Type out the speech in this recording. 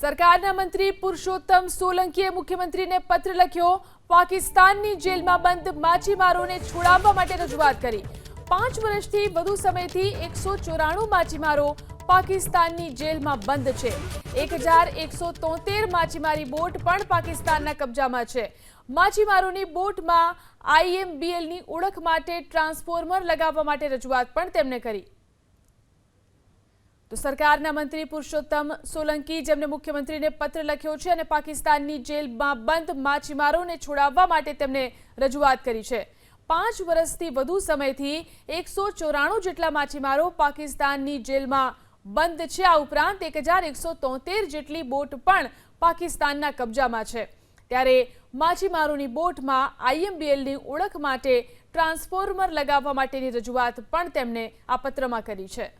સરકારના મંત્રી પુરુષોત્તમ સોલંકીએ મુખ્યમંત્રીને પત્ર લખ્યો, પાકિસ્તાનની જેલમાં બંધ માછીમારોને છોડાવવા માટે રજૂઆત કરી. પાંચ વર્ષથી વધુ સમયથી એકસો ચોરાણું માછીમારો પાકિસ્તાનની જેલમાં બંધ છે. એક હજાર એકસો તોતેર માછીમારી બોટ પણ પાકિસ્તાનના કબજામાં છે. માછીમારોની બોટમાં આઈએમબીએલની ઓળખ માટે ટ્રાન્સફોર્મર લગાવવા માટે રજૂઆત પણ તેમણે કરી. તો સરકારના મંત્રી પુરુષોત્તમ સોલંકી, જેમને મુખ્યમંત્રીને પત્ર લખ્યો છે અને પાકિસ્તાનની જેલમાં બંધ માછીમારોને છોડાવવા માટે તેમણે રજૂઆત કરી છે. પાંચ વર્ષથી વધુ સમયથી એકસો ચોરાણું જેટલા માછીમારો પાકિસ્તાનની જેલમાં બંધ છે. આ ઉપરાંત એક હજાર એકસો તોતેર જેટલી બોટ પણ પાકિસ્તાનના કબજામાં છે. ત્યારે માછીમારોની બોટમાં આઈએમબીએલની ઓળખ માટે ટ્રાન્સફોર્મર લગાવવા માટેની રજૂઆત પણ તેમણે આ પત્રમાં કરી છે.